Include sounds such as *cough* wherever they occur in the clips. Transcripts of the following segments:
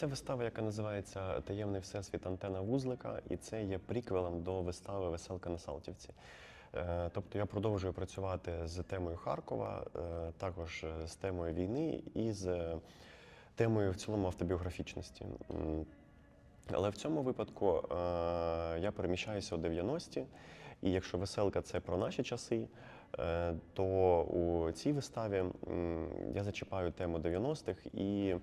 Це вистава, яка називається Таємний всесвіт Антена Вузлика, і це є приквелом до вистави Веселка на Салтівці. Е, Тобто я продовжую працювати з темою Харкова, е, також з темою війни і з темою в цілому автобіографічності. Але в цьому випадку е, я переміщаюся у 90-ті, і якщо веселка це про наші часи, то у цій виставі я зачіпаю тему 90-х і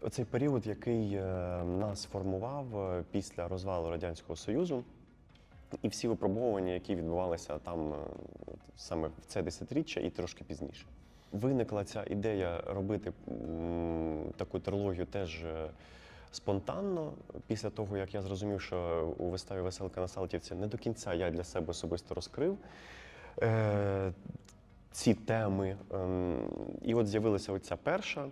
оцей період, який е, нас формував е, після розвалу Радянського Союзу, і всі випробовування, які відбувалися там е, саме в це десятиріччя і трошки пізніше. Виникла ця ідея робити таку трилогію теж спонтанно, після того, як я зрозумів, що у виставі Веселка на Салтівці не до кінця я для себе особисто розкрив. Ці теми. Ем, І от з'явилася оця перша.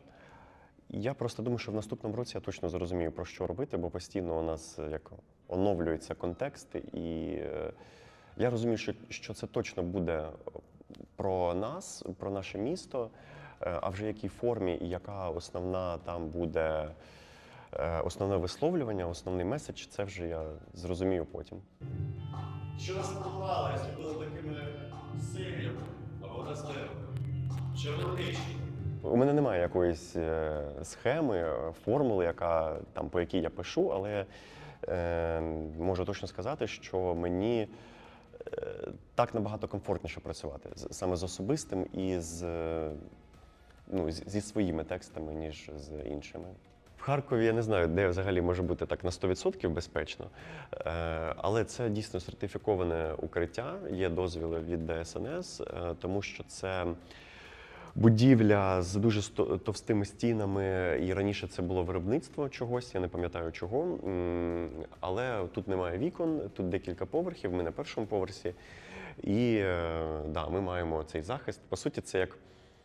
Я просто думаю, що в наступному році я точно зрозумію, про що робити, бо постійно у нас е, як оновлюються контексти, і е, я розумію, що, що це точно буде про нас, про наше місто, е, а вже в якій формі і яка основна там буде е, основне висловлювання, основний меседж, це вже я зрозумію потім. Що нас спонукало, якщо такими мене немає якоїсь е, схеми, е, формули, яка там по якій я пишу, але е, можу точно сказати, що мені е, так набагато комфортніше працювати саме з особистим і з, ну, зі своїми текстами, ніж з іншими. В Харкові я не знаю, де взагалі може бути так на 100% безпечно, але це дійсно сертифіковане укриття, є дозвіли від ДСНС, тому що це будівля з дуже товстими стінами, і раніше це було виробництво чогось, я не пам'ятаю чого. Але тут немає вікон, тут декілька поверхів, ми на першому поверсі. І е, да, ми маємо цей захист. По суті, це як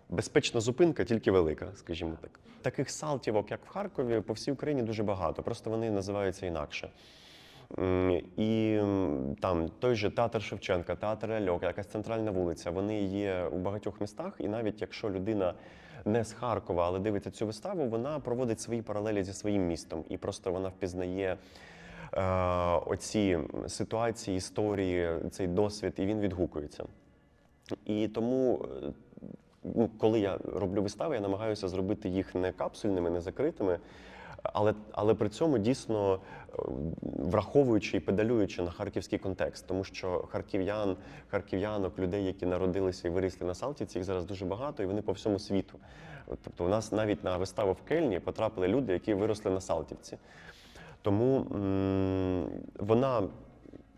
безпечна зупинка, тільки велика, скажімо так. Таких салтівок, як в Харкові, по всій Україні дуже багато, просто вони називаються інакше. І там той же театр Шевченка, театр Ляльок, якась центральна вулиця. Вони є у багатьох містах. І навіть якщо людина не з Харкова, але дивиться цю виставу, вона проводить свої паралелі зі своїм містом, і просто вона впізнає е, оці ситуації, історії, цей досвід, і він відгукується. І тому, е, ну, коли я роблю вистави, я намагаюся зробити їх не капсульними, не закритими, але, але при цьому дійсно е, враховуючи і педалюючи на харківський контекст, тому що харків'ян, харків'янок, людей, які народилися і вирісли на Салтівці, їх зараз дуже багато, і вони по всьому світу. Тобто, у нас навіть на виставу в Кельні потрапили люди, які виросли на Салтівці. Тому вона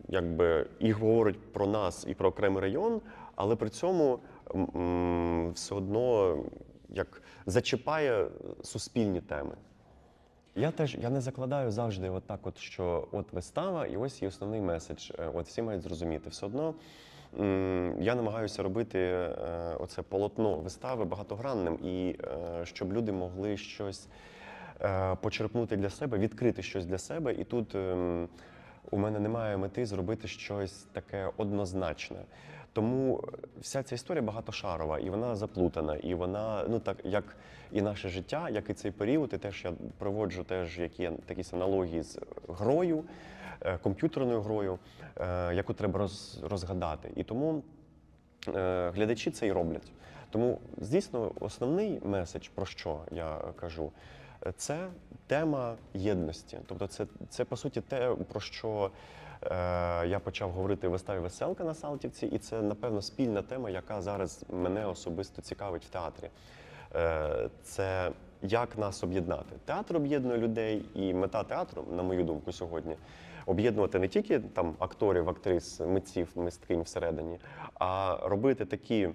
якби і говорить про нас і про окремий район, але при цьому все одно як зачіпає суспільні теми. Я теж я не закладаю завжди от так, от, що от вистава, і ось її основний меседж. Е, От всі мають зрозуміти. Все одно я намагаюся робити е, оце полотно вистави багатогранним, і е, щоб люди могли щось почерпнути для себе, відкрити щось для себе. І тут ем, у мене немає мети зробити щось таке однозначне. Тому вся ця історія багатошарова, і вона заплутана, і вона, ну так як і наше життя, як і цей період, і теж я проводжу теж які якісь аналогії з грою, е, комп'ютерною грою, е, яку треба роз, розгадати. І тому е, глядачі це і роблять. Тому, звісно, основний меседж, про що я кажу, е, це тема єдності. Тобто, це, це по суті те, про що е, я почав говорити в виставі Веселка на Салтівці, і це, напевно, спільна тема, яка зараз мене особисто цікавить в театрі. Е, це як нас об'єднати. Театр об'єднує людей, і мета театру, на мою думку, сьогодні об'єднувати не тільки там акторів, актрис, митців, мисткинь всередині, а робити такі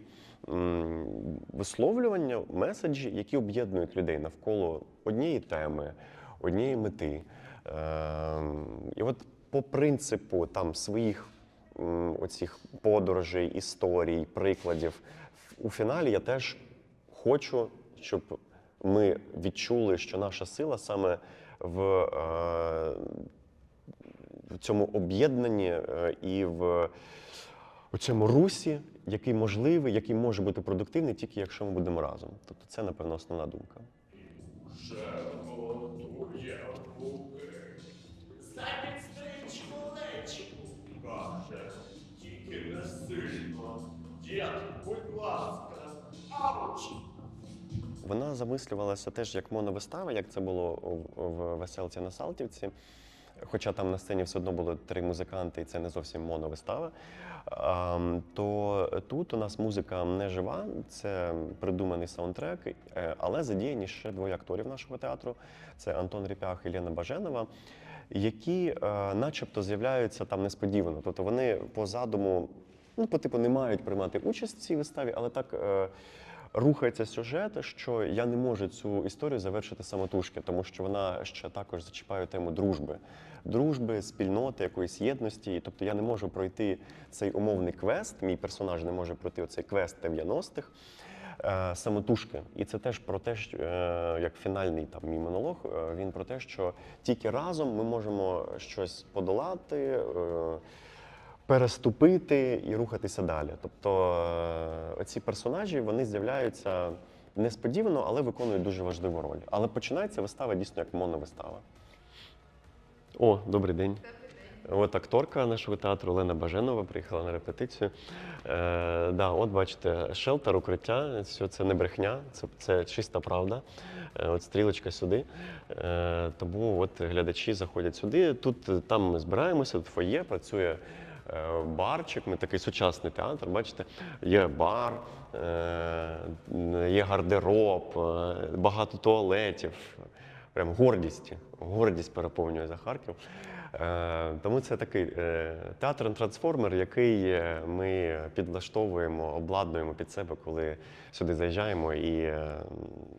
м, висловлювання, меседжі, які об'єднують людей навколо однієї теми, однієї мети. Ем, і от по принципу там своїх м, оцих подорожей, історій, прикладів, у фіналі я теж хочу, щоб ми відчули, що наша сила саме в, е, в цьому об'єднанні е, і в у цьому русі, який можливий, який може бути продуктивний, тільки якщо ми будемо разом. Тобто це, напевно, основна думка. Вже руки. Замість стрічку лечику. Каже, тільки не сильно. Дід, будь ласка, ауч. Вона замислювалася теж як моновистава, як це було в- в веселці на Салтівці. Хоча там на сцені все одно було три музиканти, і це не зовсім моновистава. То тут у нас музика не жива, це придуманий саундтрек, е, але задіяні ще двоє акторів нашого театру: це Антон Ріпях і Лена Баженова, які е, начебто з'являються там несподівано. Тобто вони по задуму, ну, по типу, не мають приймати участь в цій виставі, але так. е, рухається сюжет, що я не можу цю історію завершити самотужки, тому що вона ще також зачіпає тему дружби, дружби, спільноти, якоїсь єдності. Тобто я не можу пройти цей умовний квест. Мій персонаж не може пройти оцей квест 90-х. Е, Самотужки, і це теж про те, що е, як фінальний там мій монолог. е, Він про те, що тільки разом ми можемо щось подолати, переступити і рухатися далі. Тобто ці персонажі вони з'являються несподівано, але виконують дуже важливу роль. Але починається вистава дійсно як моновистава. О, добрий день. От акторка нашого театру Олена Баженова приїхала на репетицію. Е, да, от бачите, шелтер, укриття, все це не брехня, це, це чиста правда. Е, от стрілочка сюди. Е, тому от глядачі заходять сюди. Тут е, там ми збираємося, тут фоє, працює е, барчик. Ми такий сучасний театр. Бачите, є бар, е, є гардероб, багато туалетів. Прям гордість, гордість переповнює за Харків. Е, тому це такий е, театр-трансформер, який е, ми підлаштовуємо, обладнуємо під себе, коли сюди заїжджаємо і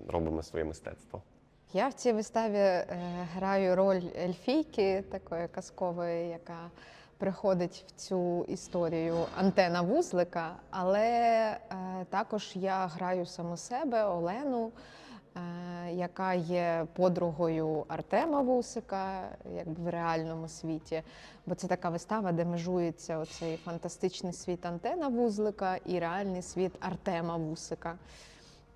робимо своє мистецтво. Я в цій виставі граю роль ельфійки, такої казкової, яка приходить в цю історію антена вузлика, але також я граю саму себе, Олену, яка є подругою Артема Вусика, якби в реальному світі. Бо це така вистава, де межується оцей фантастичний світ антена вузлика і реальний світ Артема Вусика.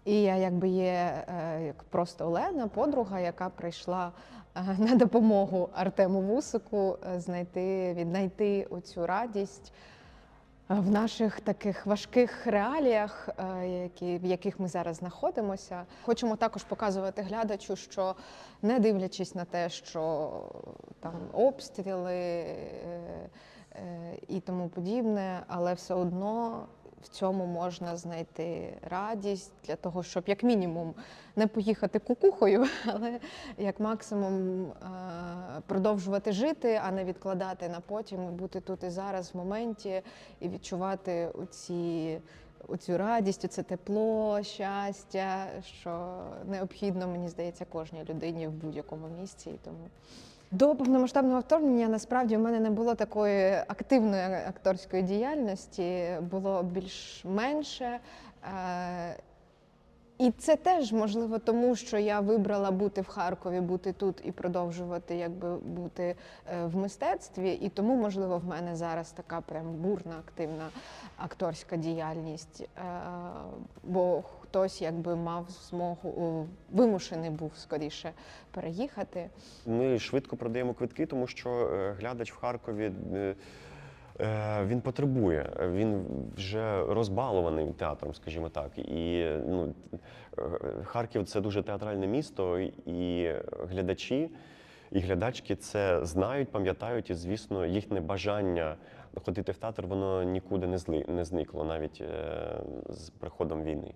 І я якби є е, як просто Олена, подруга, яка прийшла е, на допомогу Артему Вусику е, знайти, віднайти оцю радість е, в наших таких важких реаліях, е, які, в яких ми зараз знаходимося. Хочемо також показувати глядачу, що не дивлячись на те, що там обстріли е, е, і тому подібне, але все одно в цьому можна знайти радість для того, щоб як мінімум не поїхати кукухою, *laughs* але як максимум е, продовжувати жити, а не відкладати на потім, і бути тут і зараз в моменті і відчувати оці. Оцю радість, оце тепло, щастя, що необхідно, мені здається, кожній людині в будь-якому місці. Тому до повномасштабного вторгнення насправді в мене не було такої активної акторської діяльності, було більш менше. І це теж можливо тому, що я вибрала бути в Харкові, бути тут і продовжувати якби бути е, в мистецтві. І тому, можливо, в мене зараз така прям бурна, активна акторська діяльність. Е, Бо хтось якби мав змогу, вимушений був скоріше переїхати. Ми швидко продаємо квитки, тому що е, глядач в Харкові. Е, Він потребує, він вже розбалований театром, скажімо так. І ну, Харків це дуже театральне місто, і глядачі і глядачки це знають, пам'ятають, і звісно, їхнє бажання ходити в театр, воно нікуди не зли не зникло навіть е, з приходом війни.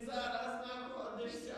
Зараз знаходишся